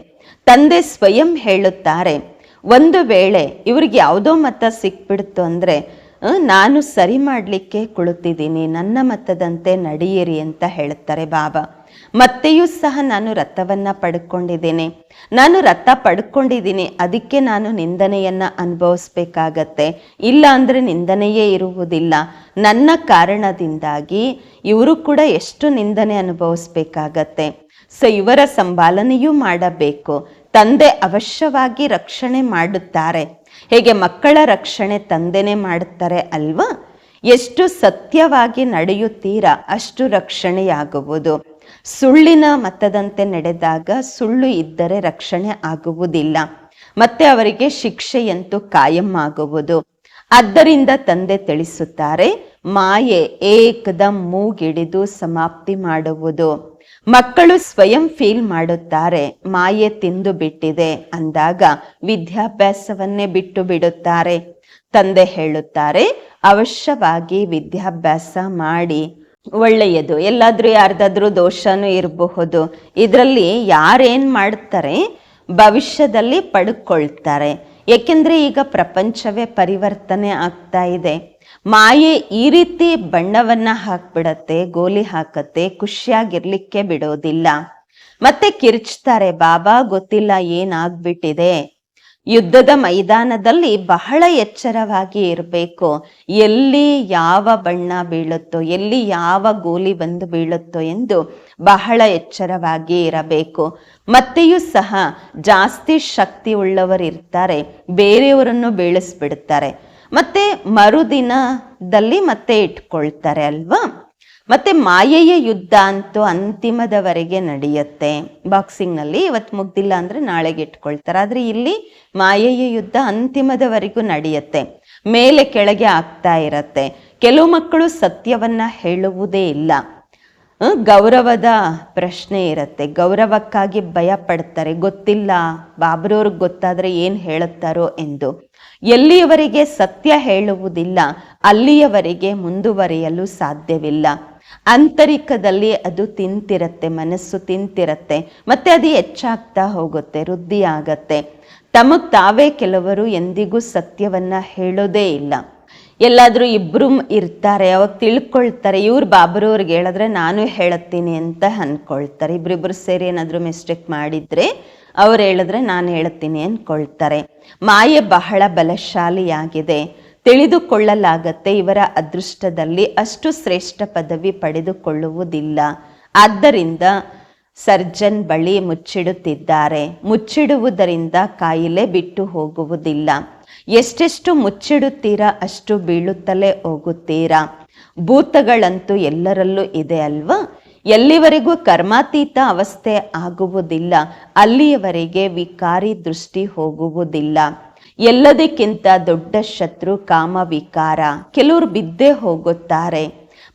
ತಂದೆ ಸ್ವಯಂ ಹೇಳುತ್ತಾರೆ, ಒಂದು ವೇಳೆ ಇವ್ರಿಗೆ ಯಾವುದೋ ಮತ ಸಿಕ್ಬಿಡ್ತು ಅಂದರೆ ನಾನು ಸರಿ ಮಾಡಲಿಕ್ಕೆ ಕುಳಿತಿದ್ದೀನಿ. ನನ್ನ ಮತದಂತೆ ನಡೆಯಿರಿ ಅಂತ ಹೇಳುತ್ತಾರೆ ಬಾಬಾ. ಮತ್ತೆಯೂ ಸಹ ನಾನು ರಥವನ್ನು ಪಡ್ಕೊಂಡಿದ್ದೇನೆ. ನಾನು ರಥ ಪಡ್ಕೊಂಡಿದ್ದೀನಿ. ಅದಕ್ಕೆ ನಾನು ನಿಂದನೆಯನ್ನು ಅನುಭವಿಸ್ಬೇಕಾಗತ್ತೆ. ಇಲ್ಲ ಅಂದರೆ ನಿಂದನೆಯೇ ಇರುವುದಿಲ್ಲ. ನನ್ನ ಕಾರಣದಿಂದಾಗಿ ಇವರು ಕೂಡ ಎಷ್ಟು ನಿಂದನೆ ಅನುಭವಿಸ್ಬೇಕಾಗತ್ತೆ. ಸೊ, ಇವರ ಸಂಭಾಲನೆಯೂ ಮಾಡಬೇಕು. ತಂದೆ ಅವಶ್ಯವಾಗಿ ರಕ್ಷಣೆ ಮಾಡುತ್ತಾರೆ. ಹೇಗೆ ಮಕ್ಕಳ ರಕ್ಷಣೆ ತಂದೆನೆ ಮಾಡುತ್ತಾರೆ ಅಲ್ವಾ? ಎಷ್ಟು ಸತ್ಯವಾಗಿ ನಡೆಯುತ್ತೀರಾ ಅಷ್ಟು ರಕ್ಷಣೆಯಾಗುವುದು. ಸುಳ್ಳಿನ ಮತದಂತೆ ನಡೆದಾಗ ಸುಳ್ಳು ಇದ್ದರೆ ರಕ್ಷಣೆ ಆಗುವುದಿಲ್ಲ. ಮತ್ತೆ ಅವರಿಗೆ ಶಿಕ್ಷೆಯಂತೂ ಕಾಯಂ ಆಗುವುದು. ಆದ್ದರಿಂದ ತಂದೆ ತಿಳಿಸುತ್ತಾರೆ, ಮಾಯೆ ಏಕದ ಮೂಗಿಡಿದು ಸಮಾಪ್ತಿ ಮಾಡುವುದು. ಮಕ್ಕಳು ಸ್ವಯಂ ಫೀಲ್ ಮಾಡುತ್ತಾರೆ. ಮಾಯೆ ತಿಂದು ಬಿಟ್ಟಿದೆ ಅಂದಾಗ ವಿದ್ಯಾಭ್ಯಾಸವನ್ನೇ ಬಿಟ್ಟು ಬಿಡುತ್ತಾರೆ. ತಂದೆ ಹೇಳುತ್ತಾರೆ, ಅವಶ್ಯವಾಗಿ ವಿದ್ಯಾಭ್ಯಾಸ ಮಾಡಿ. ಒಳ್ಳೆಯದು. ಎಲ್ಲಾದ್ರೂ ಯಾರ್ದಾದ್ರೂ ದೋಷನೂ ಇರಬಹುದು. ಇದರಲ್ಲಿ ಯಾರೇನ್ ಮಾಡ್ತಾರೆ? ಭವಿಷ್ಯದಲ್ಲಿ ಪಡ್ಕೊಳ್ತಾರೆ. ಏಕೆಂದ್ರೆ ಈಗ ಪ್ರಪಂಚವೇ ಪರಿವರ್ತನೆ ಆಗ್ತಾ ಇದೆ. ಮಾಯೆ ಈ ರೀತಿ ಬಣ್ಣವನ್ನ ಹಾಕ್ಬಿಡತ್ತೆ, ಗೋಲಿ ಹಾಕತ್ತೆ, ಖುಷಿಯಾಗಿರ್ಲಿಕ್ಕೆ ಬಿಡೋದಿಲ್ಲ. ಮತ್ತೆ ಕಿರ್ಚ್ತಾರೆ, ಬಾಬಾ, ಗೊತ್ತಿಲ್ಲ ಏನಾಗ್ಬಿಟ್ಟಿದೆ? ಯುದ್ಧದ ಮೈದಾನದಲ್ಲಿ ಬಹಳ ಎಚ್ಚರವಾಗಿ ಇರಬೇಕು. ಎಲ್ಲಿ ಯಾವ ಬಣ್ಣ ಬೀಳುತ್ತೋ, ಎಲ್ಲಿ ಯಾವ ಗೋಲಿ ಬಂದು ಬೀಳುತ್ತೋ ಎಂದು ಬಹಳ ಎಚ್ಚರವಾಗಿ ಇರಬೇಕು. ಮತ್ತೆಯೂ ಸಹ ಜಾಸ್ತಿ ಶಕ್ತಿ ಉಳ್ಳವರಿರ್ತಾರೆ ಬೇರೆಯವರನ್ನು ಬೀಳಿಸ್ಬಿಡ್ತಾರೆ. ಮತ್ತೆ ಮರುದಿನದಲ್ಲಿ ಮತ್ತೆ ಇಟ್ಕೊಳ್ತಾರೆ ಅಲ್ವಾ? ಮತ್ತೆ ಮಾಯೆಯ ಯುದ್ಧ ಅಂತೂ ಅಂತಿಮದವರೆಗೆ ನಡೆಯುತ್ತೆ. ಬಾಕ್ಸಿಂಗ್ನಲ್ಲಿ ಇವತ್ತು ಮುಗ್ದಿಲ್ಲ ಅಂದ್ರೆ ನಾಳೆಗೆ ಇಟ್ಕೊಳ್ತಾರೆ. ಆದ್ರೆ ಇಲ್ಲಿ ಮಾಯೆಯ ಯುದ್ಧ ಅಂತಿಮದವರೆಗೂ ನಡೆಯುತ್ತೆ. ಮೇಲೆ ಕೆಳಗೆ ಆಗ್ತಾ ಇರತ್ತೆ. ಕೆಲವು ಮಕ್ಕಳು ಸತ್ಯವನ್ನ ಹೇಳುವುದೇ ಇಲ್ಲ. ಗೌರವದ ಪ್ರಶ್ನೆ ಇರುತ್ತೆ. ಗೌರವಕ್ಕಾಗಿ ಭಯ ಪಡ್ತಾರೆ ಗೊತ್ತಿಲ್ಲ. ಬಾಬ್ರವ್ರಿಗೆ ಗೊತ್ತಾದರೆ ಏನು ಹೇಳುತ್ತಾರೋ ಎಂದು. ಎಲ್ಲಿಯವರೆಗೆ ಸತ್ಯ ಹೇಳುವುದಿಲ್ಲ, ಅಲ್ಲಿಯವರೆಗೆ ಮುಂದುವರಿಯಲು ಸಾಧ್ಯವಿಲ್ಲ. ಆಂತರಿಕದಲ್ಲಿ ಅದು ತಿಂತಿರತ್ತೆ, ಮನಸ್ಸು ತಿಂತಿರತ್ತೆ. ಮತ್ತೆ ಅದು ಹೆಚ್ಚಾಗ್ತಾ ಹೋಗುತ್ತೆ ವೃದ್ಧಿ ಆಗತ್ತೆ ತಮಗ್ ತಾವೇ ಕೆಲವರು ಎಂದಿಗೂ ಸತ್ಯವನ್ನ ಹೇಳೋದೇ ಇಲ್ಲ. ಎಲ್ಲಾದ್ರೂ ಇಬ್ಬರು ಇರ್ತಾರೆ, ಅವಾಗ ತಿಳ್ಕೊಳ್ತಾರೆ. ಇವ್ರು ಬಾಬರವ್ರಿಗೆ ಹೇಳಿದ್ರೆ ನಾನು ಹೇಳುತ್ತೀನಿ ಅಂತ ಅನ್ಕೊಳ್ತಾರೆ. ಇಬ್ಬರಿಬ್ಬರು ಸೇರಿ ಏನಾದರೂ ಮಿಸ್ಟೇಕ್ ಮಾಡಿದರೆ ಅವ್ರು ಹೇಳಿದ್ರೆ ನಾನು ಹೇಳ್ತೀನಿ ಅಂದ್ಕೊಳ್ತಾರೆ ಮಾಯೆ ಬಹಳ ಬಲಶಾಲಿಯಾಗಿದೆ. ತಿಳಿದುಕೊಳ್ಳಲಾಗತ್ತೆ, ಇವರ ಅದೃಷ್ಟದಲ್ಲಿ ಅಷ್ಟು ಶ್ರೇಷ್ಠ ಪದವಿ ಪಡೆದುಕೊಳ್ಳುವುದಿಲ್ಲ. ಆದ್ದರಿಂದ ಸರ್ಜನ್ ಬಳಿ ಮುಚ್ಚಿಡುತ್ತಿದ್ದಾರೆ. ಮುಚ್ಚಿಡುವುದರಿಂದ ಕಾಯಿಲೆ ಬಿಟ್ಟು ಹೋಗುವುದಿಲ್ಲ. ಎಷ್ಟೆಷ್ಟು ಮುಚ್ಚಿಡುತ್ತೀರಾ, ಅಷ್ಟು ಬೀಳುತ್ತಲೇ ಹೋಗುತ್ತೀರಾ? ಭೂತಗಳಂತೂ ಎಲ್ಲರಲ್ಲೂ ಇದೆ ಅಲ್ವಾ? ಎಲ್ಲಿವರೆಗೂ ಕರ್ಮಾತೀತ ಅವಸ್ಥೆ ಆಗುವುದಿಲ್ಲ, ಅಲ್ಲಿಯವರೆಗೆ ವಿಕಾರಿ ದೃಷ್ಟಿ ಹೋಗುವುದಿಲ್ಲ. ಎಲ್ಲದಕ್ಕಿಂತ ದೊಡ್ಡ ಶತ್ರು ಕಾಮ ವಿಕಾರ ಕೆಲವರು ಬಿದ್ದೇ ಹೋಗುತ್ತಾರೆ.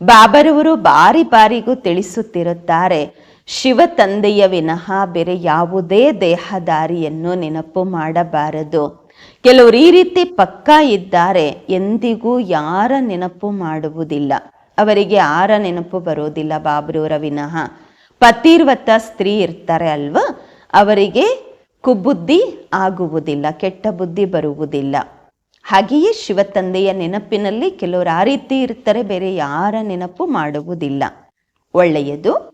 ಬಾಬರವರು ಬಾರಿ ಬಾರಿಗೂ ತಿಳಿಸುತ್ತಿರುತ್ತಾರೆ, ಶಿವ ತಂದೆಯ ವಿನಃ ಬೇರೆ ಯಾವುದೇ ದೇಹದಾರಿಯನ್ನು ನೆನಪು ಮಾಡಬಾರದು. ಕೆಲವರು ಈ ರೀತಿ ಪಕ್ಕಾ ಇದ್ದಾರೆ ಎಂದಿಗೂ ಯಾರ ನೆನಪು ಮಾಡುವುದಿಲ್ಲ. ಅವರಿಗೆ ಯಾರ ನೆನಪು ಬರೋದಿಲ್ಲ ಬಾಬ್ರವರ ವಿನಃ ಪತಿರ್ವತ ಸ್ತ್ರೀ ಇರ್ತಾರೆ ಅಲ್ವಾ? ಅವರಿಗೆ ಕುಬುದ್ಧಿ ಆಗುವುದಿಲ್ಲ, ಕೆಟ್ಟ ಬುದ್ಧಿ ಬರುವುದಿಲ್ಲ. ಹಾಗೆಯೇ ಶಿವ ತಂದೆಯ ನೆನಪಿನಲ್ಲಿ ಕೆಲವರು ಆ ರೀತಿ ಇರ್ತಾರೆ, ಬೇರೆ ಯಾರ ನೆನಪು ಮಾಡುವುದಿಲ್ಲ. ಒಳ್ಳೆಯದು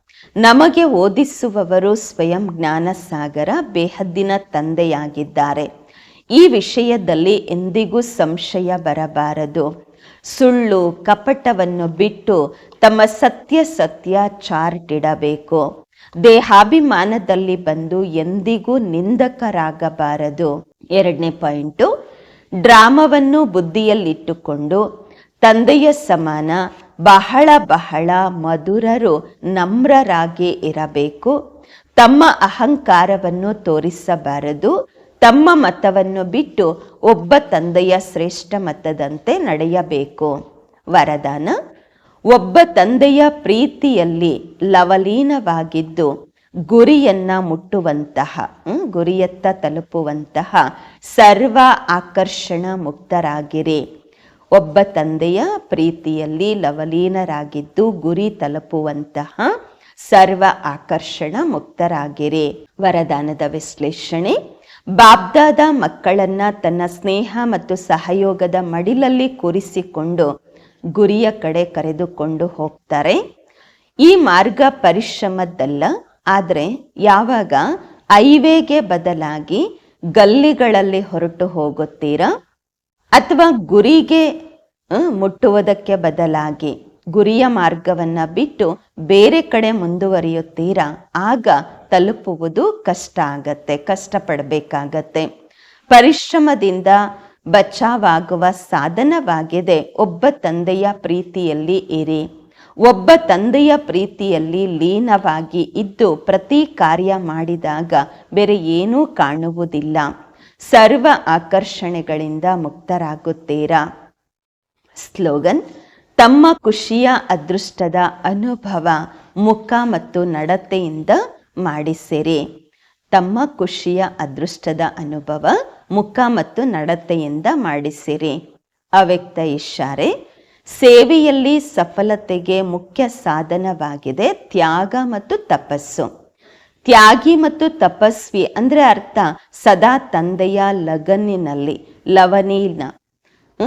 ನಮಗೆ ಓದಿಸುವವರು ಸ್ವಯಂ ಜ್ಞಾನ ಸಾಗರ ಬೇಹದ್ದಿನ ತಂದೆಯಾಗಿದ್ದಾರೆ. ಈ ವಿಷಯದಲ್ಲಿ ಎಂದಿಗೂ ಸಂಶಯ ಬರಬಾರದು. ಸುಳ್ಳು, ಕಪಟವನ್ನು ಬಿಟ್ಟು ತಮ್ಮ ಸತ್ಯ ಸತ್ಯ ಚಾರ್ಟ್ ಇಡಬೇಕು ದೇಹಾಭಿಮಾನದಲ್ಲಿ ಬಂದು ಎಂದಿಗೂ ನಿಂದಕರಾಗಬಾರದು. ಎರಡನೇ ಪಾಯಿಂಟು, ಡ್ರಾಮವನ್ನು ಬುದ್ಧಿಯಲ್ಲಿಟ್ಟುಕೊಂಡು ತಂದೆಯ ಸಮಾನ ಬಹಳ ಬಹಳ ಮಧುರರು ನಮ್ರರಾಗಿ ಇರಬೇಕು. ತಮ್ಮ ಅಹಂಕಾರವನ್ನು ತೋರಿಸಬಾರದು. ತಮ್ಮ ಮತವನ್ನು ಬಿಟ್ಟು ಒಬ್ಬ ತಂದೆಯ ಶ್ರೇಷ್ಠ ಮತದಂತೆ ನಡೆಯಬೇಕು. ವರದಾನ, ಒಬ್ಬ ತಂದೆಯ ಪ್ರೀತಿಯಲ್ಲಿ ಲವಲೀನವಾಗಿದ್ದು ಗುರಿಯನ್ನ ಮುಟ್ಟುವಂತಹ ಗುರಿಯತ್ತ ತಲುಪುವಂತಹ ಸರ್ವ ಆಕರ್ಷಣ ಮುಕ್ತರಾಗಿರಿ ಒಬ್ಬ ತಂದೆಯ ಪ್ರೀತಿಯಲ್ಲಿ ಲವಲೀನರಾಗಿದ್ದು ಗುರಿ ತಲುಪುವಂತಹ ಸರ್ವ ಆಕರ್ಷಣ ಮುಕ್ತರಾಗಿರಿ. ವರದಾನದ ವಿಶ್ಲೇಷಣೆ. ಬಾಬ್ದಾದ ಮಕ್ಕಳನ್ನ ತನ್ನ ಸ್ನೇಹ ಮತ್ತು ಸಹಯೋಗದ ಮಡಿಲಲ್ಲಿ ಕೂರಿಸಿಕೊಂಡು ಗುರಿಯ ಕಡೆ ಕರೆದುಕೊಂಡು ಹೋಗ್ತಾರೆ. ಈ ಮಾರ್ಗ ಪರಿಶ್ರಮದ್ದಲ್ಲ, ಆದರೆ ಯಾವಾಗ ಐವೇಗೆ ಬದಲಾಗಿ ಗಲ್ಲಿಗಳಲ್ಲಿ ಹೊರಟು ಹೋಗುತ್ತೀರಾ? ಅಥವಾ ಗುರಿಗೆ ಮುಟ್ಟುವುದಕ್ಕೆ ಬದಲಾಗಿ ಗುರಿಯ ಮಾರ್ಗವನ್ನ ಬಿಟ್ಟು ಬೇರೆ ಕಡೆ ಮುಂದುವರಿಯುತ್ತೀರಾ, ಆಗ ತಲುಪುವುದು ಕಷ್ಟ ಆಗತ್ತೆ, ಕಷ್ಟಪಡಬೇಕಾಗತ್ತೆ. ಪರಿಶ್ರಮದಿಂದ ಬಚಾವಾಗುವ ಸಾಧನವಾಗಿದೆ, ಒಬ್ಬ ತಂದೆಯ ಪ್ರೀತಿಯಲ್ಲಿ ಇರಿ. ಒಬ್ಬ ತಂದೆಯ ಪ್ರೀತಿಯಲ್ಲಿ ಲೀನವಾಗಿ ಇದ್ದು ಪ್ರತಿ ಕಾರ್ಯ ಮಾಡಿದಾಗ ಬೇರೆ ಏನೂ ಕಾಣುವುದಿಲ್ಲ. ಸರ್ವ ಆಕರ್ಷಣೆಗಳಿಂದ ಮುಕ್ತರಾಗುತ್ತೀರಾ? ಸ್ಲೋಗನ್, ತಮ್ಮ ಖುಷಿಯ ಅದೃಷ್ಟದ ಅನುಭವ ಮುಖ ಮತ್ತು ನಡತೆಯಿಂದ ಮಾಡಿಸಿರಿ. ತಮ್ಮ ಖುಷಿಯ ಅದೃಷ್ಟದ ಅನುಭವ ಮುಖ ಮತ್ತು ನಡತೆಯಿಂದ ಮಾಡಿಸಿರಿ. ಅವ್ಯಕ್ತ ಇಷಾರೆ ಸೇವೆಯಲ್ಲಿ ಸಫಲತೆಗೆ ಮುಖ್ಯ ಸಾಧನವಾಗಿದೆ ತ್ಯಾಗ ಮತ್ತು ತಪಸ್ಸು. ತ್ಯಾಗಿ ಮತ್ತು ತಪಸ್ವಿ ಅಂದರೆ ಅರ್ಥ ಸದಾ ತಂದೆಯ ಲಗನ್ನಿನಲ್ಲಿ ಲವನೀನ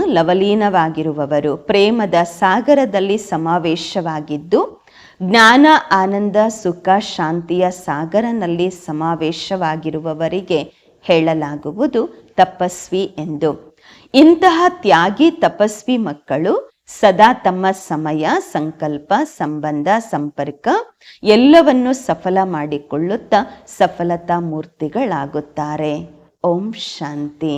ಲವಲೀನವಾಗಿರುವವರು. ಪ್ರೇಮದ ಸಾಗರದಲ್ಲಿ ಸಮಾವೇಶವಾಗಿದ್ದು, ಜ್ಞಾನ, ಆನಂದ, ಸುಖ, ಶಾಂತಿಯ ಸಾಗರನಲ್ಲಿ ಸಮಾವೇಶವಾಗಿರುವವರಿಗೆ ಹೇಳಲಾಗುವುದು ತಪಸ್ವಿ ಎಂದು. ಇಂತಹ ತ್ಯಾಗಿ, ತಪಸ್ವಿ ಮಕ್ಕಳು ಸದಾ ತಮ್ಮ ಸಮಯ ಸಂಕಲ್ಪ ಸಂಬಂಧ ಸಂಪರ್ಕ ಎಲ್ಲವನ್ನು ಸಫಲ ಮಾಡಿಕೊಳ್ಳುತ್ತಾ ಸಫಲತಾ ಮೂರ್ತಿಗಳಾಗುತ್ತಾರೆ. ಓಂ ಶಾಂತಿ.